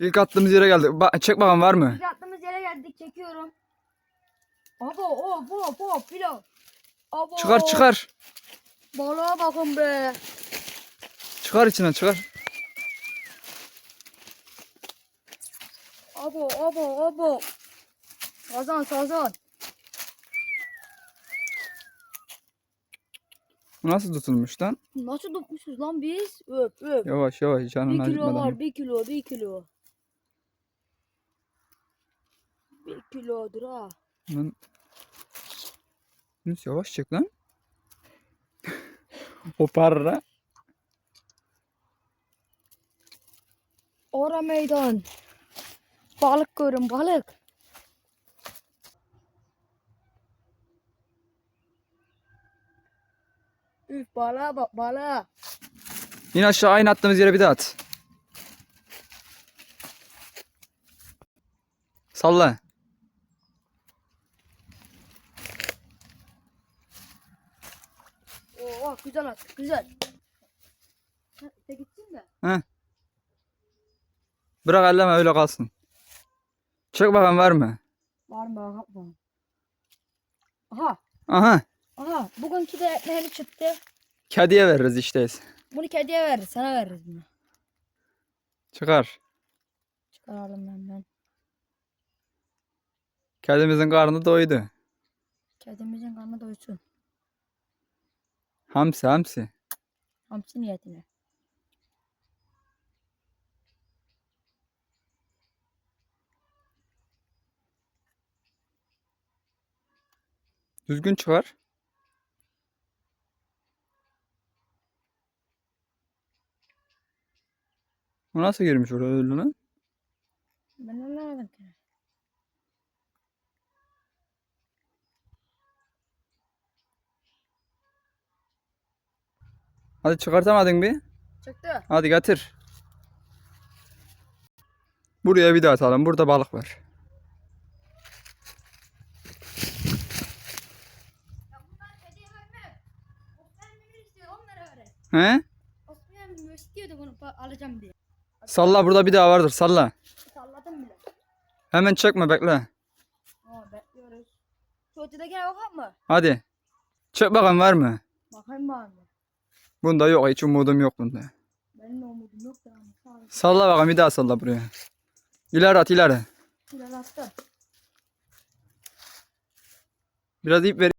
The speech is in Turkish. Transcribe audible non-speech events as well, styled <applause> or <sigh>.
İlk attığımız yere geldik. Ba- çek bakalım var mı? Biz attığımız yere geldik çekiyorum. Abo hop hop hop filo. Abo. Çıkar çıkar. Balığa bakın be. Çıkar içine çıkar. Abo abo abo. Sazan sazan. Nasıl tutulmuş lan? Nasıl tutmuşuz lan biz? Öp öp. Yavaş yavaş Bir canın kilo acıtmadan. var bir kilo bir kilo. Bir kilodur ha. Lan. Yunus yavaş çek lan. <laughs> o parra. Ora meydan. Balık görün balık. Üf balığa bak balığa. İn aşağı aynı attığımız yere bir daha at. Salla. Oo güzel at güzel. De gitsin de. Heh. Bırak elleme öyle kalsın. Çek bakalım var mı? Var mı bak. Aha Aha. aha bugünkü de ekmeğini çıktı. Kediye veririz işte. Bunu kediye veririz sana veririz bunu. Çıkar. Çıkaralım ben ben. Kedimizin karnı doydu. Kedimizin karnı doysun. Hamsi hamsi. Hamsi niyetine. Düzgün çıkar. Bu nasıl girmiş oraya öyle lan? Ben anlamadım ki. Hadi çıkartamadın bir. Çıktı. Hadi getir. Buraya bir daha atalım. Burada balık var. He? Osman Emre istiyordu bunu pa- alacağım diye. Salla burada bir daha vardır. Salla. Salladım bile. Hemen çekme bekle. Aa bekliyoruz. Şu ötedekine bakar mı? Hadi. Çek bakalım var mı? Bakayım var mı? Bunda yok. Hiç umudum yok bunda. Benim de umudum yok da ol. Salla bakalım bir daha salla buraya. İleri at ileri. Hilal attı. Biraz ip ver.